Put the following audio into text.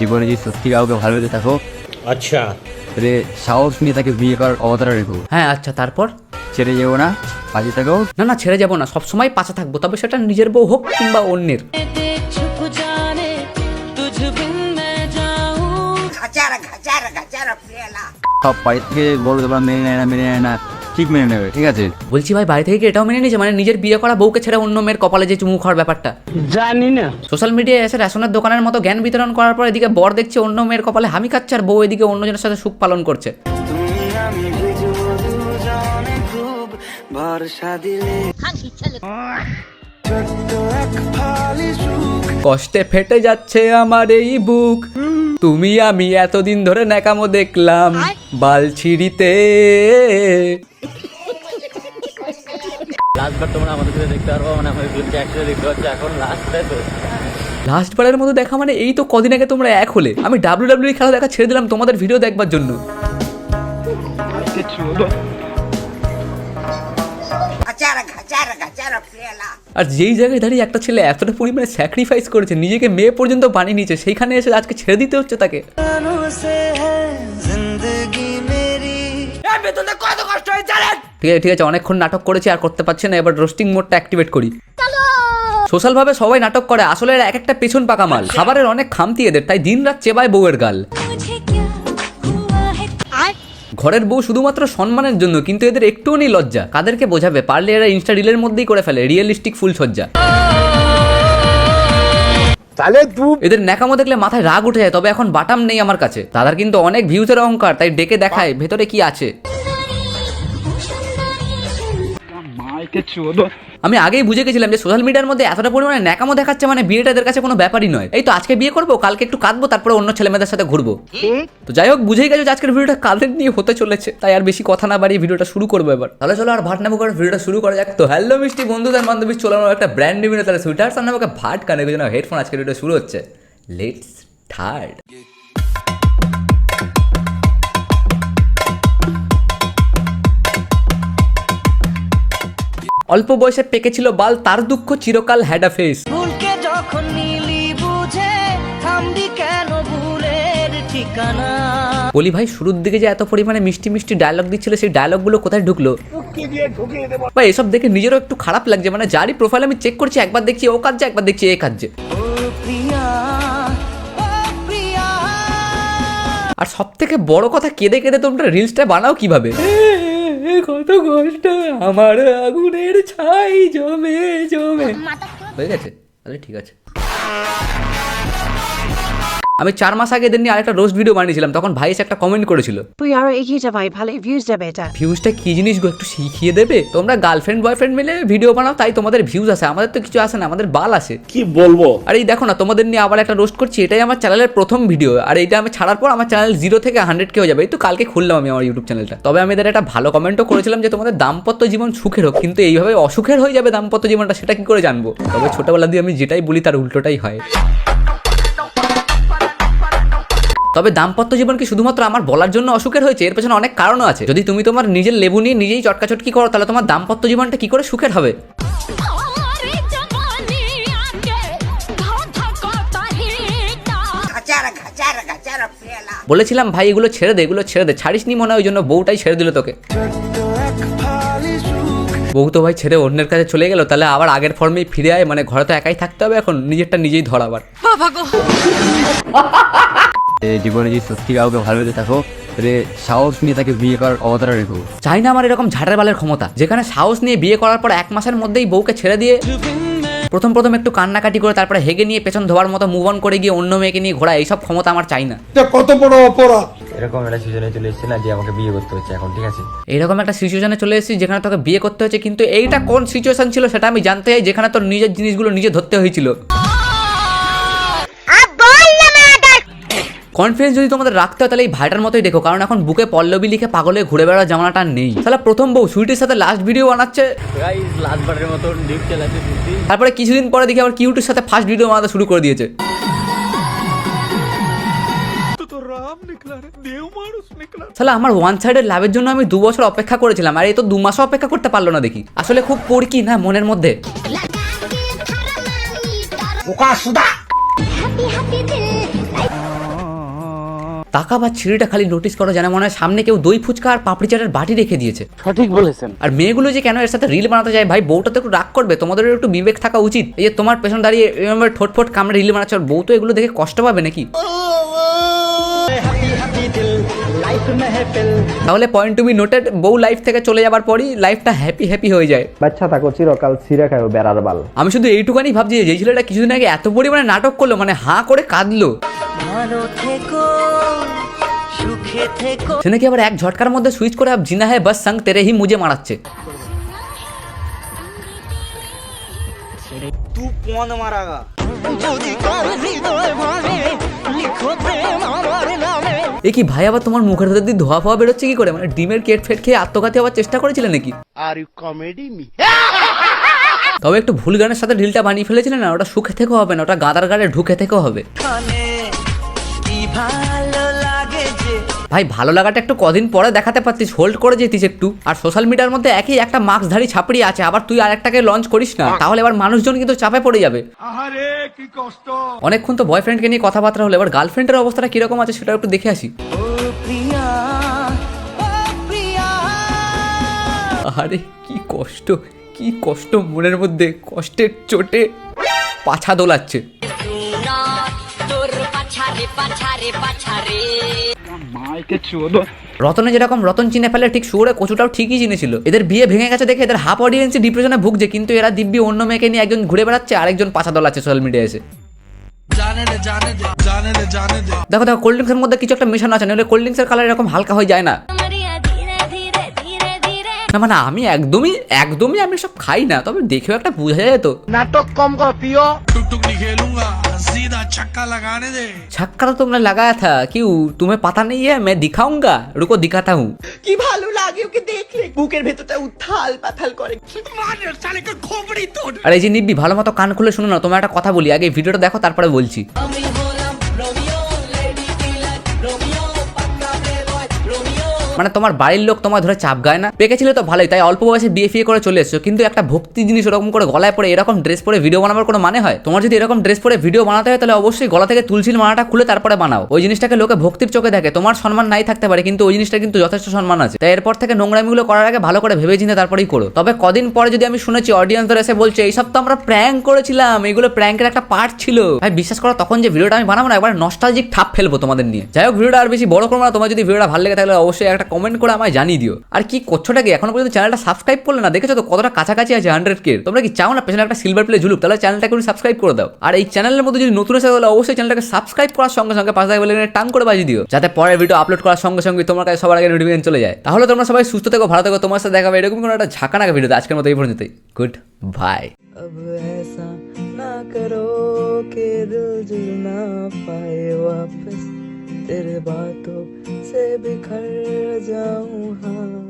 জীবনে যদি সত্যি কাউকে ভালোবেসে থাকো আচ্ছা। তাহলে সাহস নিয়ে তাকে বিয়ে করার অবতারা রেখো। হ্যাঁ আচ্ছা তারপর? ছেড়ে যাব না পাশে থাকো। না না ছেড়ে যাব না সবসময় পাশে থাকব তবে সেটা নিজের বউ হোক কিংবা অন্যের। সব বাড়ি থেকে বলে দেবা মেনে নেয় না মেনে নেয় না। ঠিক মেনে নেবে ঠিক আছে? বলছি ভাই বাড়ি থেকে এটাও মেনে নিয়েছে? মানে নিজের বিয়ে করা বউকে ছেড়ে অন্য মেয়ের কপালে যে চুমু খাওয়ার ব্যাপারটা? জানি না। সোশ্যাল মিডিয়ায় এসে রেশনের দোকানের মতো জ্ঞান বিতরণ করার পর এদিকে বর দেখছে অন্য মেয়ের কপালে হামি খাচ্ছে আর বউ এদিকে অন্যজনের সাথে সুখ পালন করছে। ভরসা দিলে। হ্যাঁ, কষ্টে ফেটে যাচ্ছে আমার এই বুক। তুমি আমি এতদিন ধরে ন্যাকামো দেখলাম বালছিড়িতে লাস্টবার তোমরা আমাদের সাথে দেখতে পারব মানে আমাদের গ্রুপকে একসাথে দেখতে পাচ্ছ এখন লাস্ট তো? লাস্ট বারের মতো দেখা মানে এই তো কদিন আগে তোমরা এক হলে। আমি ডাব্লিউ ডাব্লিউ খেলা দেখা ছেড়ে দিলাম তোমাদের ভিডিও দেখবার জন্য। আর যেই জায়গায় দাঁড়িয়ে একটা ছেলে এতটা পরিমাণে স্যাক্রিফাইস করেছে নিজেকে মেয়ে পর্যন্ত বানিয়ে নিয়েছে সেইখানে এসে আজকে ছেড়ে দিতে হচ্ছে তাকে। ঠিক আছে ঠিক আছে অনেকক্ষণ নাটক করেছি আর করতে পারছি না এবার রোস্টিং মোডটা অ্যাক্টিভেট করি। সোশ্যাল ভাবে সবাই নাটক করে আসলে এক একটা পেছন পাকা মাল। খাবারের অনেক খামতি এদের তাই দিন রাত চেবায় বউয়ের গাল। ঘরের বউ শুধুমাত্র সম্মানের জন্য কিন্তু এদের একটুও নেই লজ্জা। কাদেরকে বোঝাবে পারলে এরা ইনস্টা রিলের মধ্যেই করে ফেলে রিয়েলিস্টিক ফুল সজ্জা এদের ন্যাকামো দেখলে মাথায় রাগ উঠে যায় তবে এখন বাটাম নেই আমার কাছে। তাদের কিন্তু অনেক ভিউজের অহংকার তাই ডেকে দেখায় ভেতরে কি আছে। আমি আগেই বুঝে গেছিলাম যে সোশ্যাল মিডিয়ার মধ্যে এতটা পরিমাণে ন্যাকামো দেখাচ্ছে মানে বিয়েটা এদের কাছে কোনো ব্যাপারই নয়। এই তো আজকে বিয়ে করব কালকে একটু কাঁদবো তারপরে অন্য ছেলেমেয়েদের সাথে ঘুরবো। তো যাই হোক বুঝেই গেছো যে আজকের ভিডিওটা কাদের নিয়ে হতে চলেছে তাই আর বেশি কথা না বাড়িয়ে ভিডিওটা শুরু করব এবার। তাহলে চলো আর ভাট নামো করে ভিডিওটা শুরু করা যাক। তো হ্যালো মিষ্টি বন্ধুদের বান্ধবী চলে আমার একটা ব্র্যান্ড নিউ তাহলে সুইটার সামনে আমাকে ভাট কানে জন্য হেডফোন আজকের ভিডিও শুরু হচ্ছে। লেটস থার্ড অল্প বয়সে পেকেছিল বাল তার দুঃখ চিরকাল হ্যাডা ফেস ভুলকে যখন নিলি বুঝে থামবি কেন ভুলের ঠিকানা? বলি ভাই শুরুর দিকে যে এত পরিমাণে মিষ্টি মিষ্টি ডায়লগ দিচ্ছিল সেই ডায়লগগুলো কোথায় ঢুকলো? ভাই এসব দেখে নিজেরও একটু খারাপ লাগছে মানে যারই প্রোফাইল আমি চেক করছি একবার দেখছি ও কাজছে একবার দেখছি এ কাজছে প্রিয়া আর সব থেকে বড় কথা কেঁদে কেঁদে তোমরা রিলসটা বানাও কীভাবে? কত কষ্ট আমার আগুনের ছাই জমে জমে। হয়ে গেছে? আরে ঠিক আছে। আমি চার মাস আগে এদের নিয়ে আরেকটা রোস্ট ভিডিও বানিয়েছিলাম তখন ভাই এসে একটা কমেন্ট করেছিল। তুই আরও এগিয়ে যা ভাই ভালো ভিউজ যাবে এটা ভিউজটা কি জিনিস গো একটু শিখিয়ে দেবে? তোমরা গার্লফ্রেন্ড বয়ফ্রেন্ড মিলে ভিডিও বানাও তাই তোমাদের ভিউজ আসে আমাদের তো কিছু আসে না আমাদের বাল আসে। কি বলব? আর এই দেখো না তোমাদের নিয়ে আবার একটা রোস্ট করছি এটাই আমার চ্যানেলের প্রথম ভিডিও আর এইটা আমি ছাড়ার পর আমার চ্যানেল জিরো থেকে হান্ড্রেড কে হয়ে যাবে এই তো কালকে খুললাম আমি আমার ইউটিউব চ্যানেলটা তবে আমি এদের একটা ভালো কমেন্টও করেছিলাম যে তোমাদের দাম্পত্য জীবন সুখের হোক কিন্তু এইভাবে অসুখের হয়ে যাবে দাম্পত্য জীবনটা সেটা কি করে জানব? তবে ছোটবেলা দিয়ে আমি যেটাই বলি তার উল্টোটাই হয়। তবে দাম্পত্য জীবন কি শুধুমাত্র আমার বলার জন্য অসুখের হয়েছে? এর পেছনে অনেক কারণও আছে। যদি তুমি তোমার নিজের লেবু নিয়ে নিজেই চটকাচটকি করো তাহলে তোমার দাম্পত্য জীবনটা কি করে সুখের হবে? বলেছিলাম ভাই এগুলো ছেড়ে দে এগুলো ছেড়ে দে। ছাড়িস নি মনে হয় ওই জন্য বউটাই ছেড়ে দিল তোকে। বউ তো ভাই ছেড়ে অন্যের কাছে চলে গেল তাহলে আবার আগের ফর্মেই ফিরে আয় মানে ঘরে তো একাই থাকতে হবে এখন নিজেরটা নিজেই ধরাবার জীবনে যদি সত্যি কাউকে ভালোবেসে থাকো তাহলে সাহস নিয়ে তাকে বিয়ে করার অবতারা রেখো। চাই না আমার এরকম ঝাড়ের বালের ক্ষমতা। যেখানে সাহস নিয়ে বিয়ে করার পর এক মাসের মধ্যেই বউকে ছেড়ে দিয়ে প্রথম প্রথম একটু কান্নাকাটি করে তারপরে হেগে নিয়ে পেছন ধোয়ার মতো মুভ অন করে গিয়ে অন্য মেয়েকে নিয়ে ঘোরা এইসব ক্ষমতা আমার চাই না। এরকম একটা সিজনে চলে এসেছে না যে আমাকে বিয়ে করতে হচ্ছে এখন ঠিক আছে? এইরকম একটা সিচুয়েশনে চলে এসেছি যেখানে তোকে বিয়ে করতে হয়েছে কিন্তু এইটা কোন সিচুয়েশন ছিল সেটা আমি জানতে চাই যেখানে তোর নিজের জিনিসগুলো নিজে ধরতে হয়েছিল। কনফিডেন্স যদি তোমাদের রাখতে হয় তাহলে এই ভাইটার মতোই দেখো কারণ এখন বুকে পল্লবী লিখে পাগলে ঘুরে বেড়ার জামানাটা নেই। তাহলে প্রথম বউ সুইটির সাথে লাস্ট ভিডিও বানাচ্ছে। তারপরে কিছুদিন পরে দেখি আবার কিউটির সাথে ফার্স্ট ভিডিও বানাতে শুরু করে দিয়েছে। তাহলে আমার ওয়ান সাইডের লাভের জন্য আমি দু বছর অপেক্ষা করেছিলাম আর এই তো দু মাসও অপেক্ষা করতে পারল না দেখি। আসলে খুব পড়কি না মনের মধ্যে? সুদা दिल বা ছিঁড়িটা খালি নোটিস করো যেন মনে হয় সামনে কেউ দই ফুচকা আর পাপড়ি চাটের বাটি রেখে দিয়েছে। সঠিক বলেছেন। আর মেয়েগুলো যে কেন এর সাথে রিল বানাতে যায় ভাই বউটা তো একটু রাগ করবে তোমাদেরও একটু বিবেক থাকা উচিত। এই যে তোমার পেছন দাঁড়িয়ে এরকম ঠোঁট ফোট কামড়ে রিল বানাচ্ছে আর বউ তো এগুলো দেখে কষ্ট পাবে নাকি? তাহলে পয়েন্ট টু বি নোটেড বউ লাইফ থেকে চলে যাবার পরই লাইফটা হ্যাপি হ্যাপি হয়ে যায়। বাচ্চা থাকো চিরকাল সিরা খাও বেড়ার বাল। আমি শুধু এইটুকানি ভাবছি যে যেই ছেলেটা কিছুদিন আগে এত পরিমাণে নাটক করল মানে হাঁ করে কাঁদলো। ভালো থেকো সুখে থেকো। সে নাকি আবার এক ঝটকার মধ্যে সুইচ করে আব জিনা হ্যাঁ বাস সঙ্গ তেরে হি মুজে মারাচ্ছে। নামে। এ কি ভাই আবার তোমার মুখের ভেতর দিয়ে ধোয়া ফোয়া বেরোচ্ছে কি করে? মানে ডিমের কেট ফেট খেয়ে আত্মঘাতী আবার চেষ্টা করেছিলে নাকি? আর ইউ কমেডি মি তবে একটু ভুল গানের সাথে ঢিলটা বানিয়ে ফেলেছিলেন না? ওটা সুখে থেকেও হবে না ওটা গাদার গাড়ে ঢুকে থেকেও হবে। ভালো লাগে যে ভাই ভালো লাগাটা একটু কদিন পরে দেখাতে পারতিস হোল্ড করে যেতিস একটু। আর সোশ্যাল মিডিয়ার মধ্যে একই একটা মাস্কধারী ছাপড়ি আছে আবার তুই আর একটাকে লঞ্চ করিস না। তাহলে এবার মানুষজন কিন্তু চাপে পড়ে যাবে। অনেকক্ষণ তো বয়ফ্রেন্ডকে নিয়ে কথাবার্তা হলো এবার গার্লফ্রেন্ডের অবস্থাটা কীরকম আছে সেটা একটু দেখে আসি। প্রিয়া আরে কি কষ্ট কি কষ্ট মনের মধ্যে কষ্টের চোটে। পাছা দোলাচ্ছে। রতনে যেরকম রতন চিনে ফেলে ঠিক সুরে কচুটাও ঠিকই চিনেছিল। এদের বিয়ে ভেঙে গেছে দেখে এদের হাফ অডিয়েন্সই ডিপ্রেশনে ভুগছে কিন্তু এরা দিব্যি অন্য মেয়েকে নিয়ে একজন ঘুরে বেড়াচ্ছে আরেকজন পাছা আছে সোশ্যাল মিডিয়ায় এসে। দেখো দেখো কোল্ড ড্রিঙ্কসের মধ্যে কিছু একটা মেশানো আছে নাহলে কোল্ড ড্রিঙ্কসের কালার এরকম হালকা হয়ে যায় না। না মানে আমি একদমই একদমই আমি সব খাই না তবে দেখেও একটা বোঝা যেত নাটক কম কর প্রিয় छक्का तो तुमने लगाया था क्यों तुम्हें पता नहीं है मैं दिखाऊंगा रुको दिखाता हूँ কি ভালো লাগে ওকে দেখলে বুকের ভেতরটা উত্থাল পাথাল করে আর এই যে নিব্বি ভালো মতো কান খুলে শুনো না তোমার একটা কথা বলি আগে ভিডিওটা দেখো তারপরে বলছি মানে তোমার বাড়ির লোক তোমার ধরে চাপ গায় না। পেকেছিলে তো ভালোই, তাই অল্প বয়সে বিয়ে ফিয়ে করে চলে এসছো। কিন্তু একটা ভক্তি জিনিস ওরকম করে গলায় পরে এরকম ড্রেস পরে ভিডিও বানাবার কোনো মানে হয়? তোমার যদি এরকম ড্রেস পরে ভিডিও বানাতে হয়, তাহলে অবশ্যই গলা থেকে তুলসির মালাটা খুলে তারপরে বানাও। ওই জিনিসটাকে লোকে ভক্তির চোখে দেখে। তোমার সম্মান নাই থাকতে পারে, কিন্তু ওই জিনিসটা কিন্তু যথেষ্ট সম্মান আছে। তাই এরপর থেকে নোংরামিগুলো করার আগে ভালো করে ভেবে চিন্তে তারপরেই করো। তবে কদিন পরে যদি আমি শুনেছি অডিয়েন্সরা এসে বলছে, এইসব তো আমরা প্র্যাঙ্ক করেছিলাম, এগুলো প্র্যাঙ্কের একটা পার্ট ছিল। ভাই, বিশ্বাস করো, তখন যে ভিডিওটা আমি বানাবো না, একবার নস্টালজিক ঠাপ ফেলব তোমাদের নিয়ে। যাই হোক ভিডিওটা আর বেশি বড় করব না। তোমার যদি ভিডিওটা ভালো লেগে থাকলে অবশ্যই একটা কমেন্ট করে আমায় জানিয়ে দিও আর কি করছোটা কি এখনো পর্যন্ত চ্যানেলটা সাবস্ক্রাইব করলে না দেখেছো তো কতটা কাছাকাছি আছে হান্ড্রেড কে তোমরা কি চাও না পেছনে একটা সিলভার প্লে ঝুলুক তাহলে চ্যানেলটাকে সাবস্ক্রাইব করে দাও আর এই চ্যানেলের মধ্যে যদি নতুন এসে তাহলে অবশ্যই চ্যানেলটাকে সাবস্ক্রাইব করার সঙ্গে সঙ্গে পাশে থাকবে টান করে বাজিয়ে দিও যাতে পরের ভিডিও আপলোড করার সঙ্গে সঙ্গে তোমার কাছে সবার আগে নোটিফিকেশন চলে যায় তাহলে তোমরা সবাই সুস্থ থেকো ভালো থেকো তোমার সাথে দেখাবে এরকম কোনো একটা ঝাঁকানাকা ভিডিওতে আজকের মতো এই পর্যন্তই গুড বাই अब ऐसा ना करो कि दिल जुड़ ना पाए वापस तेरे बातों से बिखर जाऊँ हाँ।